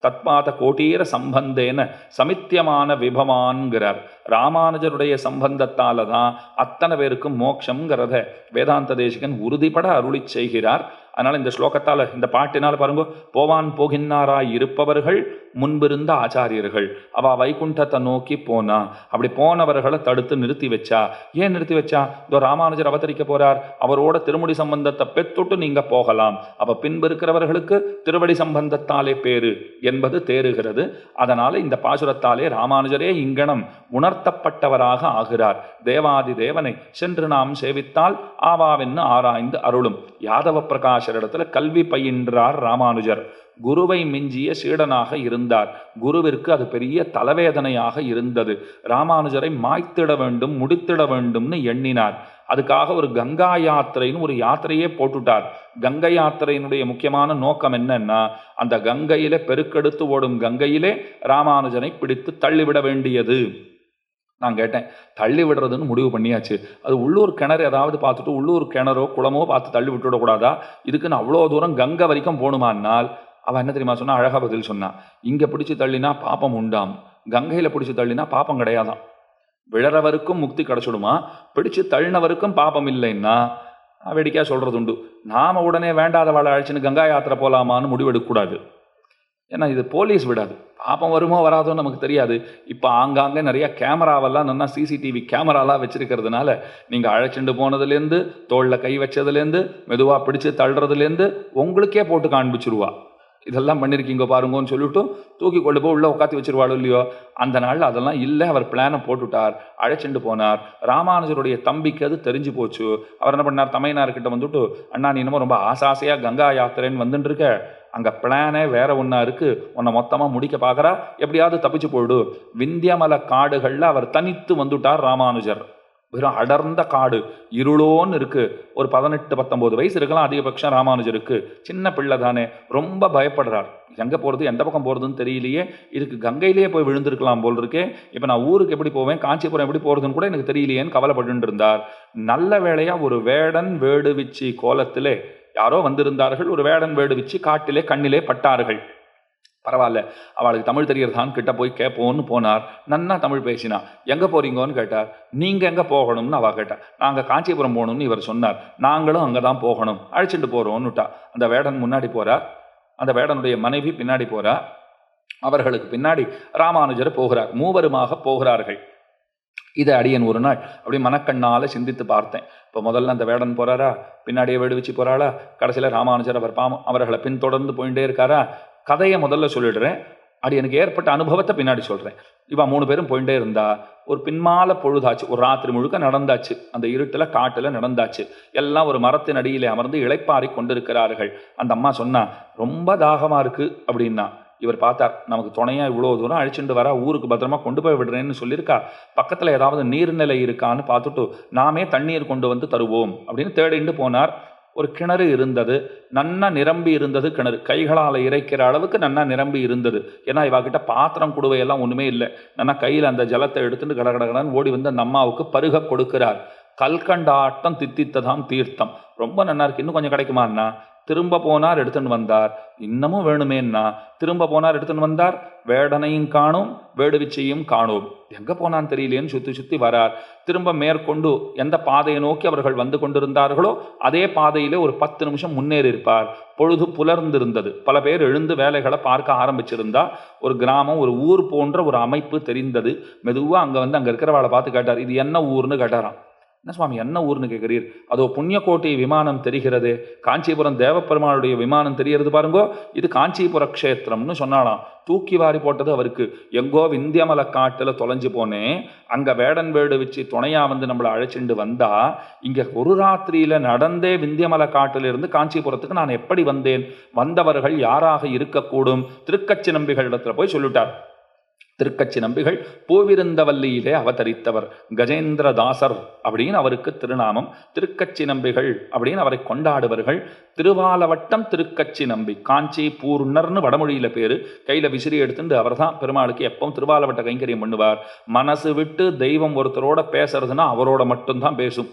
தத்பாத கோட்டீர சம்பந்தேன சமித்தியமான விபவான்கிறார். ராமானுஜருடைய சம்பந்தத்தால தான் அத்தனை பேருக்கும் மோட்சங்கிறத வேதாந்த தேசிகன் உறுதிப்பட அருளி செய்கிறார். அதனால் இந்த ஸ்லோகத்தால் இந்த பாட்டினால் பாருங்க போவான் போகின்னாராய் இருப்பவர்கள் முன்பிருந்த ஆச்சாரியர்கள். அவ வைகுண்டத்தை நோக்கி போனா. அப்படி போனவர்களை தடுத்து நிறுத்தி வச்சா. ஏன் நிறுத்தி வச்சா? இதோ ராமானுஜர் அவதரிக்க போறார். அவரோட திருமுடி சம்பந்தத்தை பெத்துட்டு நீங்க போகலாம். அப்ப பின்பு இருக்கிறவர்களுக்கு திருவடி சம்பந்தத்தாலே பேரு என்பது தேறுகிறது. அதனால இந்த பாசுரத்தாலே ராமானுஜரே இங்கனம் உணர்த்தப்பட்டவராக ஆகிறார். தேவாதி தேவனை சென்று நாம் சேவித்தால் ஆவாவென்னு ஆராய்ந்து அருளும். யாதவ பிரகாஷரிடத்துல கல்வி பயின்றார் ராமானுஜர். குருவை மிஞ்சிய சீடனாக இருந்தார். குருவிற்கு அது பெரிய தலைவேதனையாக இருந்தது. ராமானுஜரை மாய்த்திட வேண்டும் முடித்திட வேண்டும்னு எண்ணினார். அதுக்காக ஒரு கங்கா யாத்திரைன்னு ஒரு யாத்திரையே போட்டுட்டார். கங்கை யாத்திரையினுடைய முக்கியமான நோக்கம் என்னன்னா அந்த கங்கையிலே பெருக்கெடுத்து ஓடும் கங்கையிலே ராமானுஜனை பிடித்து தள்ளிவிட வேண்டியது. நான் கேட்டேன் தள்ளி விடுறதுன்னு முடிவு பண்ணியாச்சு. அது உள்ளூர் கிணறு ஏதாவது பார்த்துட்டு உள்ளூர் கிணறோ குளமோ பார்த்து தள்ளி விட்டுவிடக்கூடாதா இதுக்குன்னு அவ்வளோ தூரம் கங்கை வரைக்கும் போகணுமானால் அவன் என்ன தெரியுமா சொன்னா அழகா பதில் சொன்னான் இங்கே பிடிச்சி தள்ளினா பாப்பம் உண்டாம். கங்கையில் பிடிச்சி தள்ளினா பாப்பம் கிடையாதான் விழறவருக்கும் முக்தி கிடச்சிடுமா? பிடிச்சு தள்ளினவருக்கும் பாப்பம் இல்லைன்னா? வேடிக்கையாக சொல்கிறது உண்டு நாம் உடனே வேண்டாதவாளை அழைச்சின்னு கங்கா யாத்திரை போகலாமான்னு முடிவெடுக்கக்கூடாது. ஏன்னா இது போலீஸ் விடாது. பாப்பம் வருமோ வராதோன்னு நமக்கு தெரியாது. இப்போ ஆங்காங்கே நிறைய கேமராவெல்லாம் நல்லா சிசிடிவி கேமராலாம் வச்சுருக்கிறதுனால நீங்கள் அழைச்சிட்டு போனதுலேருந்து தோளில் கை வச்சதுலேருந்து மெதுவாக பிடிச்சு தள்ளுறதுலேருந்து உங்களுக்கே போட்டு காண்பிச்சிருவா. இதெல்லாம் பண்ணியிருக்கீங்க பாருங்கன்னு சொல்லிட்டு தூக்கி கொண்டு போய் உள்ளே உட்காந்து வச்சிருவாளோ இல்லையோ? அந்த நாளில் அதெல்லாம் இல்லை. அவர் பிளானை போட்டுட்டார். அழைச்சிட்டு போனார். ராமானுஜருடைய தம்பிக்கு அது தெரிஞ்சு போச்சு. அவர் என்ன பண்ணார்? தமையனார்கிட்ட வந்துட்டு அண்ணா நீ என்னமோ ரொம்ப ஆசாசையாக கங்கா யாத்திரைன்னு வந்துட்டு இருக்க அங்கே பிளானே வேற ஒன்றா இருக்குது உன்னை மொத்தமாக முடிக்க பார்க்குறா? எப்படியாவது தப்பிச்சு போயிடு. விந்தியமல காடுகளில் அவர் தனித்து வந்துட்டார் ராமானுஜர். வெறும் அடர்ந்த காடு இருளோன்னு இருக்கு. ஒரு பதினெட்டு பத்தொம்போது வயசு இருக்கலாம் அதிகபட்சம் ராமானுஜருக்கு. சின்ன பிள்ளை தானே. ரொம்ப பயப்படுறார். எங்கே போகிறது எந்த பக்கம் போகிறதுன்னு தெரியலையே. இதுக்கு கங்கையிலேயே போய் விழுந்திருக்கலாம் போல் இருக்கே. இப்போ நான் ஊருக்கு எப்படி போவேன் காஞ்சிபுரம் எப்படி போகிறதுன்னு கூட எனக்கு தெரியலையேன்னு கவலைப்பட்டு இருந்தார். நல்ல வேளையாக ஒரு வேடன் வேடுவிச்சி கோலத்திலே யாரோ வந்திருந்தார்கள் ஒரு வேடன் வேடு வச்சு காட்டிலே கண்ணிலே பட்டார்கள். பரவாயில்ல அவளுக்கு தமிழ் தெரியறதான் கிட்ட போய் கேட்போன்னு போனார். நன்னா தமிழ் பேசினா எங்கே போறீங்கன்னு கேட்டார். நீங்கள் எங்கே போகணும்னு அவள் கேட்டா நாங்கள் காஞ்சிபுரம் போகணும்னு இவர் சொன்னார். நாங்களும் அங்கே தான் போகணும். அழைச்சிட்டு போகிறோம்னுட்டா அந்த வேடன் முன்னாடி போகிறார் அந்த வேடனுடைய மனைவி பின்னாடி போறா. அவர்களுக்கு பின்னாடி ராமானுஜர் போகிறார். மூவருமாக போகிறார்கள். இதை அடியன் ஒரு நாள். அப்படி மனக்கண்ணால் சிந்தித்து பார்த்தேன். இப்போ முதல்ல அந்த வேடன் போகிறாரா பின்னாடியே வேடுவிச்சு போகிறாளா கடைசியில் ராமானுஜர் அவர் பாம அவர்களை பின்தொடர்ந்து போயிட்டே இருக்காரா? கதையை முதல்ல சொல்லிடுறேன். அடி எனக்கு ஏற்பட்ட அனுபவத்தை பின்னாடி சொல்கிறேன் இவா மூணு பேரும் போயிட்டே இருந்தா ஒரு பின்மால பொழுதாச்சு. ஒரு ராத்திரி முழுக்க நடந்தாச்சு. அந்த இருட்டில் காட்டில் நடந்தாச்சு. எல்லாம் ஒரு மரத்தின் அடியிலே அமர்ந்து இளைப்பாரி கொண்டிருக்கிறார்கள். அந்த அம்மா சொன்னா ரொம்ப தாகமாக இருக்குது அப்படின்னா இவர் பார்த்தார் நமக்கு துணையாக இவ்வளோ தூரம் அழிச்சுட்டு வர ஊருக்கு பத்திரமா கொண்டு போய் விடுறேன்னு சொல்லியிருக்கா. பக்கத்தில் ஏதாவது நீர்நிலை இருக்கான்னு பார்த்துட்டு நாமே தண்ணீர் கொண்டு வந்து தருவோம் அப்படின்னு தேடிண்டு போனார். ஒரு கிணறு இருந்தது. நன்னா நிரம்பி இருந்தது கிணறு. கைகளால் இறைக்கிற அளவுக்கு நன்னா நிரம்பி இருந்தது. ஏன்னா இவாகிட்ட பாத்திரம் குடுவையெல்லாம் ஒன்றுமே இல்லை. நன்னா கையில் அந்த ஜலத்தை எடுத்துட்டு கடகடகடன்னு ஓடி வந்து அந்த அம்மாவுக்கு பருக கொடுக்கிறார். கல்கண்டாட்டம் தித்தித்ததாம் தீர்த்தம். ரொம்ப நல்லா இருக்கு. இன்னும் கொஞ்சம் கிடைக்குமாண்ணா திரும்ப போனார் எடுத்துன்னு வந்தார். இன்னமும் வேணுமேன்னா திரும்ப போனார் எடுத்துன்னு வந்தார். வேடனையும் காணும் வேடுவிச்சையும் காணும். எங்கே போனான் தெரியலேன்னு சுற்றி சுற்றி வரார். திரும்ப மேற்கொண்டு எந்த பாதையை நோக்கி அவர்கள் வந்து கொண்டிருந்தார்களோ அதே பாதையிலே ஒரு பத்து நிமிஷம் முன்னேறி இருப்பார் பொழுது புலர்ந்திருந்தது. பல பேர் எழுந்து வேலைகளை பார்க்க ஆரம்பிச்சிருந்தா ஒரு கிராமம் ஒரு ஊர் போன்ற ஒரு அமைப்பு தெரிந்தது. மெதுவாக அங்கே வந்து அங்கே இருக்கிறவளை பார்த்து கேட்டார் இது என்ன ஊர்னு? கேட்டாராம். என்ன சுவாமி என்ன ஊர்னு கேட்குறீர் அதோ புண்ணியக்கோட்டை விமானம் தெரிகிறது. காஞ்சிபுரம் தேவப்பெருமானுடைய விமானம் தெரிகிறது பாருங்கோ. இது காஞ்சிபுர க்ஷேத்திரம்னு சொன்னாலாம் தூக்கி வாரி போட்டது அவருக்கு. எங்கோ விந்தியமலை காட்டில் தொலைஞ்சு போனேன் அங்கே வேடன் வேடு வச்சு துணையாக வந்து நம்மளை அழைச்சிண்டு வந்தா இங்கே ஒரு ராத்திரியில் நடந்தே விந்தியமலை காட்டிலிருந்து காஞ்சிபுரத்துக்கு நான் எப்படி வந்தேன்? வந்தவர்கள் யாராக இருக்கக்கூடும்? திருக்கச்சி நம்பிகள் இடத்துல போய் சொல்லிட்டார். திருக்கச்சி நம்பிகள் பூவிருந்தவல்லியிலே அவதரித்தவர் கஜேந்திரதாசர் அப்படின்னு அவருக்கு திருநாமம். திருக்கச்சி நம்பிகள் அப்படின்னு அவரை கொண்டாடுவர்கள் திருவாலவட்டம் திருக்கச்சி நம்பி காஞ்சி பூர்ணர்னு வடமொழியில் பேர். கையில் விசிறி எடுத்துட்டு அவர் தான் பெருமாளுக்கு எப்பவும் திருவாலவட்ட கைங்கரியம் பண்ணுவார். மனசு விட்டு தெய்வம் ஒருத்தரோட பேசுறதுன்னா அவரோட மட்டும்தான் பேசும்.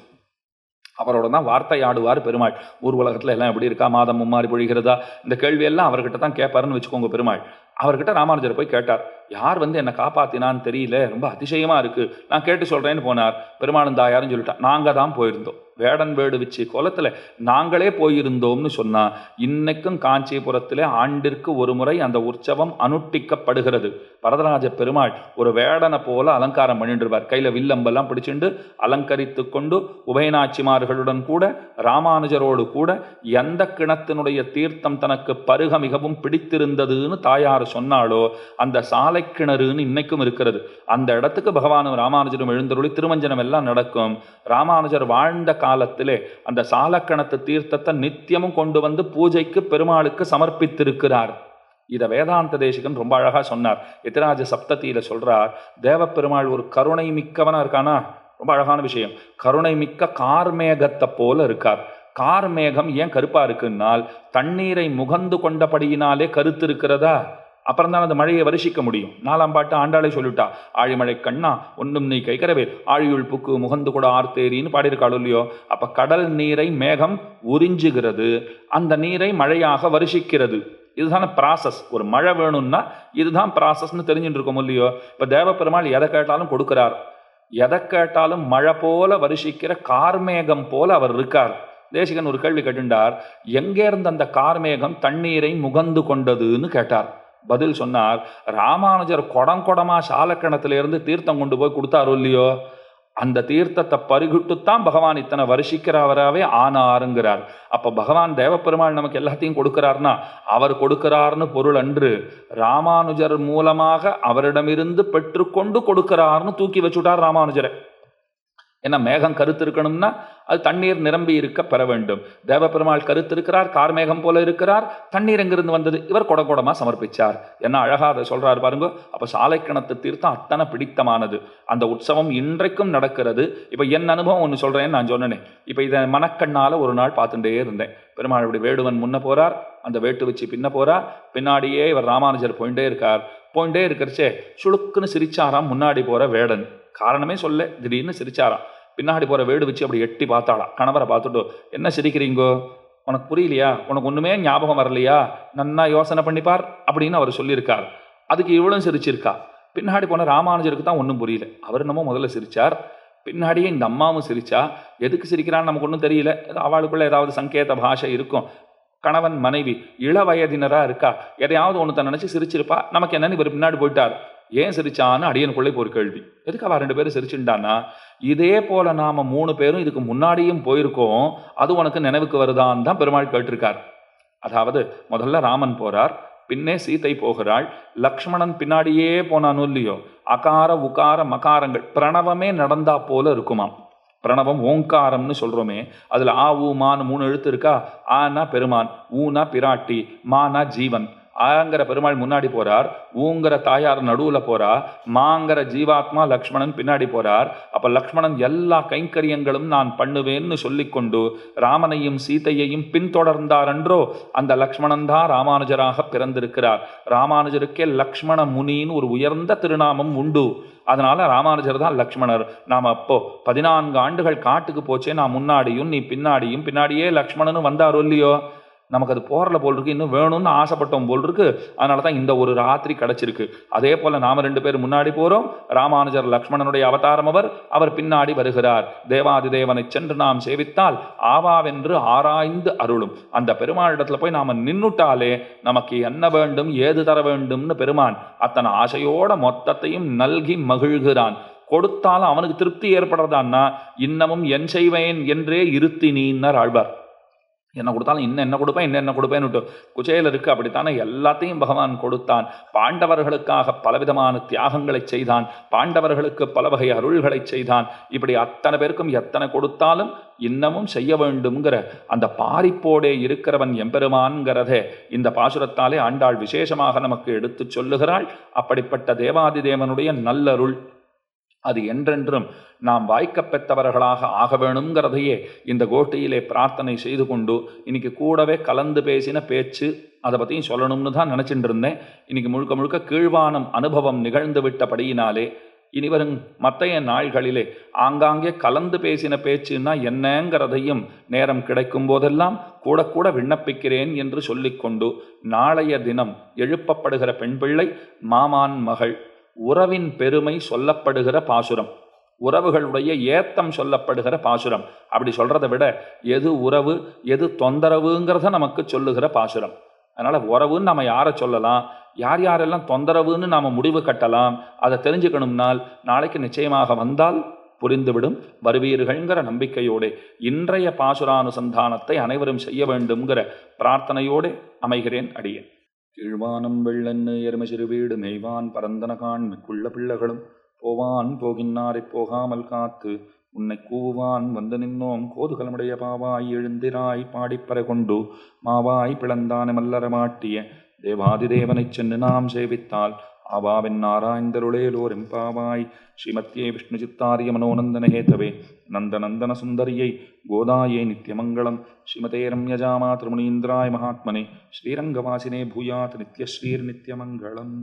அவரோட தான் வார்த்தையாடுவார் பெருமாள். ஊர் உலகத்தில் எல்லாம் எப்படி இருக்கா? மாதம் மும்மாறி பொழிகிறதா? இந்த கேள்வியெல்லாம் அவர்கிட்ட தான் கேட்பாருன்னு வச்சுக்கோங்க பெருமாள். அவர்கிட்ட ராமானுஜர் போய் கேட்டார் யார் வந்து என்னை காப்பாத்தினான்னு தெரியல ரொம்ப அதிசயமா இருக்கு. நான் கேட்டு சொல்றேன்னு போனார். பெருமாளும் தாயாரும் சொல்லிட்டா நாங்க தான் போயிருந்தோம். வேடன் வேடு வச்சு குளத்தில் நாங்களே போயிருந்தோம்னு சொன்னால் இன்னைக்கும் காஞ்சிபுரத்திலே ஆண்டிற்கு ஒரு முறை அந்த உற்சவம் அனுட்டிக்கப்படுகிறது. வரதராஜ பெருமாள் ஒரு வேடனை போல அலங்காரம் பண்ணிட்டுருவார் இருப்பார் வில்லம்பெல்லாம் பிடிச்சிண்டு அலங்கரித்து கொண்டு உபயநாச்சிமார்களுடன் கூட ராமானுஜரோடு கூட எந்த கிணத்தினுடைய தீர்த்தம் தனக்கு பருக மிகவும் பிடித்திருந்ததுன்னு தாயார் சொன்னாலோ அந்த சாலை கிணறுன்னு இன்னைக்கும் இருக்கிறது. அந்த இடத்துக்கு பகவானும் ராமானுஜரும் எழுந்தருளி திருமஞ்சனம் எல்லாம் நடக்கும். ராமானுஜர் வாழ்ந்த காலத்திலே அந்த சாலக்கணத்து தீர்த்தத்தை நித்தியமும் கொண்டு வந்து பூஜைக்கு பெருமாளுக்கு சமர்ப்பித்திருக்கிறார். இதை வேதாந்த தேசிகன் ரொம்ப அழகா சொன்னார். எத்திராஜ சப்தத்தியில் சொல்றார் தேவப்பெருமாள் ஒரு கருணை மிக்கவனா இருக்கானா? ரொம்ப அழகான விஷயம். கருணை மிக்க கார்மேகத்தை போல இருக்கார். கார்மேகம் ஏன் கருப்பா இருக்குன்னால் தண்ணீரை முகந்து கொண்டபடியினாலே கருத்து இருக்கிறதா? அப்புறம் தான் அந்த மழையை வருஷிக்க முடியும். நாலாம் பாட்டு ஆண்டாளே சொல்லிட்டா ஆழிமழை கண்ணா ஒன்றும் நீ கைக்கரவே ஆழியுள் புக்கு முகந்து கூட ஆர்த்தேரின்னு பாடியிருக்காள் இல்லையோ? அப்போ கடல் நீரை மேகம் உறிஞ்சுகிறது. அந்த நீரை மழையாக வருஷிக்கிறது. இதுதான ப்ராசஸ் ஒரு மழை வேணும்னா இதுதான் ப்ராசஸ்ன்னு தெரிஞ்சுட்டு இருக்கோம் இல்லையோ? இப்போ தேவப்பெருமாள் எதை கேட்டாலும் கொடுக்குறார். எதை கேட்டாலும் மழை போல வருஷிக்கிற கார்மேகம் போல அவர் இருக்கார். தேசிகன் ஒரு கேள்வி கேட்டுண்டார் எங்கே இருந்த அந்த கார்மேகம் தண்ணீரை முகந்து கொண்டதுன்னு? கேட்டார். பதில் சொன்னார் ராமானுஜர் குடம் குடமாக சாலக்கணத்திலிருந்து தீர்த்தம் கொண்டு போய் கொடுத்தாரோ இல்லையோ? அந்த தீர்த்தத்தை பருகிட்டுத்தான் பகவான் இத்தனை வருஷிக்கிறவராகவே ஆனாருங்கிறார். அப்போ பகவான் தேவப்பெருமாள் நமக்கு எல்லாத்தையும் கொடுக்கிறார்னா அவர் கொடுக்கிறார்னு பொருள் அன்று ராமானுஜர் மூலமாக அவரிடமிருந்து பெற்றுக்கொண்டு கொடுக்கிறார்னு தூக்கி வச்சுட்டார் ராமானுஜரை. ஏன்னா மேகம் கருத்து இருக்கணும்னா அது தண்ணீர் நிரம்பி இருக்க பெற வேண்டும். தேவபெருமாள் கருத்து இருக்கிறார் கார்மேகம் போல இருக்கிறார் தண்ணீர் எங்கிருந்து வந்தது? இவர் குட சமர்ப்பிச்சார். என்ன அழகா அதை சொல்றாரு பாருங்க. அப்ப சாலைக்கிணத்து தீர்த்தம் அத்தனை பிடித்தமானது. அந்த உற்சவம் இன்றைக்கும் நடக்கிறது. இப்ப என் அனுபவம் ஒன்று சொல்றேன்னு நான் சொன்னேனே. இப்ப இதை மனக்கண்ணால ஒரு நாள் பார்த்துட்டே இருந்தேன். பெருமாள் வேடுவன் முன்ன போறார் அந்த வேட்டு வச்சு பின்ன போறார். பின்னாடியே இவர் ராமானுஜர் போயிட்டே இருக்கார். போயிட்டே இருக்கிறச்சே சுழுக்குன்னு சிரிச்சாராம் முன்னாடி போற வேடன். காரணமே சொல்ல திடீர்னு சிரிச்சாராம். பின்னாடி போகிற வேடு வச்சு அப்படி எட்டி பார்த்தாளாம். கணவரை பார்த்துட்டு என்ன சிரிக்கிறீங்கோ? உனக்கு புரியலையா? உனக்கு ஒன்றுமே ஞாபகம் வரலையா? நன்னா யோசனை பண்ணிப்பார் அப்படின்னு அவர் சொல்லியிருக்கார். அதுக்கு இவளும் சிரிச்சிருக்கா. பின்னாடி போன ராமானுஜருக்கு தான் ஒன்றும் புரியல. அவர் என்னமோ முதல்ல சிரிச்சார். பின்னாடியே இந்த அம்மாவும் சிரிச்சா. எதுக்கு சிரிக்கிறான்னு நமக்கு ஒன்றும் தெரியல. அவளுக்குள்ளே ஏதாவது சங்கேத பாஷை இருக்கும். கணவன் மனைவி இள வயதினராக இருக்கா? எதையாவது ஒன்று நினச்சி சிரிச்சிருப்பா. நமக்கு என்னன்னு இவர் பின்னாடி போயிட்டார். ஏன் சிரிச்சான்னு அடியனுக்குள்ளே ஒரு கேள்வி. எதுக்கு அவள் ரெண்டு பேரும் சிரிச்சுட்டான்னா இதே போல நாம மூணு பேரும் இதுக்கு முன்னாடியும் போயிருக்கோம் அது உனக்கு நினைவுக்கு வருதான்னு தான் பெருமாள் கேட்டிருக்கார். அதாவது முதல்ல ராமன் போறார் பின்னே சீதை போகிறாள் லக்ஷ்மணன் பின்னாடியே போனானோ இல்லையோ அகார உகார மகாரங்கள் பிரணவமே நடந்தா போல இருக்குமாம். பிரணவம் ஓங்காரம்னு சொல்கிறோமே அதில் ஆ ஊ மான்னு மூணு எழுத்து இருக்கா? ஆனா பெருமான் ஊனா பிராட்டி மானா ஜீவன். ஆங்கிற பெருமாள் முன்னாடி போறார் ஊங்கிற தாயார் நடுவில் போறா மாங்கிற ஜீவாத்மா லக்ஷ்மணன் பின்னாடி போறார். அப்ப லக்ஷ்மணன் எல்லா கைங்கரியங்களும் நான் பண்ணுவேன்னு சொல்லிக்கொண்டு ராமனையும் சீதையையும் பின்தொடர்ந்தார் என்றோ அந்த லக்ஷ்மணன் தான் ராமானுஜராக பிறந்திருக்கிறார். ராமானுஜருக்கே லக்ஷ்மண முனின்னு ஒரு உயர்ந்த திருநாமம் உண்டு. அதனால ராமானுஜர் தான் லக்ஷ்மணர். நாம் அப்போ பதினான்கு ஆண்டுகள் காட்டுக்கு போச்சே நான் முன்னாடியும் நீ பின்னாடியும் பின்னாடியே லக்ஷ்மணனும் வந்தாரோ இல்லையோ? நமக்கு அது போகிறல போல் இருக்கு இன்னும் வேணும்னு ஆசைப்பட்டோம் போல் இருக்கு அதனால தான் இந்த ஒரு ராத்திரி கிடைச்சிருக்கு. அதே போல் நாம ரெண்டு பேர் முன்னாடி போகிறோம் ராமானுஜர் லக்ஷ்மணனுடைய அவதாரம் அவர் அவர் பின்னாடி வருகிறார். தேவாதி தேவனை சென்று நாம் சேவித்தால் ஆவாவென்று ஆராய்ந்து அருளும். அந்த பெருமாளிடத்துல போய் நாம் நின்னுட்டாலே நமக்கு என்ன வேண்டும் ஏது தர வேண்டும்னு பெருமான் அத்தனை ஆசையோட மொத்தத்தையும் நல்கி மகிழ்கிறான். கொடுத்தாலும் அவனுக்கு திருப்தி ஏற்படுறதான்னா இன்னமும் என் செய்வேன் என்றே இருத்தி நீன்னர் ஆழ்வார். என்ன கொடுத்தாலும் இன்னும் என்ன கொடுப்பேன் இன்னும் என்ன கொடுப்பேன்னுட்டு குச்சேல இருக்கு. அப்படித்தானே? எல்லாத்தையும் பகவான் கொடுத்தான். பாண்டவர்களுக்காக பலவிதமான தியாகங்களை செய்தான். பாண்டவர்களுக்கு பல வகை அருள்களை செய்தான். இப்படி அத்தனை பேருக்கும் எத்தனை கொடுத்தாலும் இன்னமும் செய்ய வேண்டும்ங்கிற அந்த பாரிப்போடே இருக்கிறவன் எம்பெருமான்கிறதே இந்த பாசுரத்தாலே ஆண்டாள் விசேஷமாக நமக்கு எடுத்துச் சொல்லுகிறாள். அப்படிப்பட்ட தேவாதி தேவனுடைய நல்லருள். அது என்றென்றும் நாம் வாய்க்கப்பெற்றவர்களாக ஆக வேணுங்கிறதையே இந்த கோஷ்டியிலே பிரார்த்தனை செய்து கொண்டு இன்னைக்கு கூடவே கலந்து பேசின பேச்சு அதை பற்றியும் சொல்லணும்னு தான் நினச்சிட்டு இருந்தேன் இன்னைக்கு முழுக்க முழுக்க கீழ்வானம் அனுபவம் நிகழ்ந்து விட்டபடியினாலே இனிவரும் மற்றைய நாள்களிலே ஆங்காங்கே கலந்து பேசின பேச்சுன்னா என்னங்கிறதையும் நேரம் கிடைக்கும் போதெல்லாம் கூட கூட விண்ணப்பிக்கிறேன் என்று சொல்லிக்கொண்டு நாளைய தினம் எழுப்பப்படுகிற பெண் பிள்ளை மாமான் மகள் உறவின் பெருமை சொல்லப்படுகிற பாசுரம். உறவுகளுடைய ஏத்தம் சொல்லப்படுகிற பாசுரம். அப்படி சொல்கிறத விட எது உறவு எது தொந்தரவுங்கிறத நமக்கு சொல்லுகிற பாசுரம். அதனால் உறவுன்னு நம்ம யாரை சொல்லலாம் யார் யாரெல்லாம் தொந்தரவுன்னு நாம் முடிவு கட்டலாம் அதை தெரிஞ்சுக்கணும்னால் நாளைக்கு நிச்சயமாக வந்தால் புரிந்துவிடும் வருவீர்கள்ங்கிற நம்பிக்கையோடு இன்றைய பாசுரானுசந்தானத்தை அனைவரும் செய்ய வேண்டும்ங்கிற பிரார்த்தனையோடு அமைகிறேன் அடியேன். கீழ்வானம் வெள்ளன்னு எருமசிறு வீடு மெய்வான் பரந்தனகான் மிக்குள்ள பிள்ளைகளும் போவான் போகின்னாரை போகாமல் காத்து உன்னை கூவான் வந்து நின்னோம் கோதுகலமுடைய பாவாய் எழுந்திராய் பாடிப்பறை கொண்டு மாவாய் பிளந்தான மல்லரமாட்டிய தேவாதிதேவனைச் சென்று நாம் சேவித்தால் ஆவாவின் நாராயந்தருளேலோர் எம்பாவாய் ஸ்ரீமத்தியே விஷ்ணு சித்தாரிய மனோநந்தன ஹேதவே நந்த நந்தன சுந்தரியை கோதாயே நித்யமங்கலம் ஸ்ரீமதே ரம்யஜாமா திருமுனீந்திராய மகாத்மனே ஸ்ரீரங்கவாசினே பூயாத் நித்யஸ்ரீர்நித்யமங்கலம்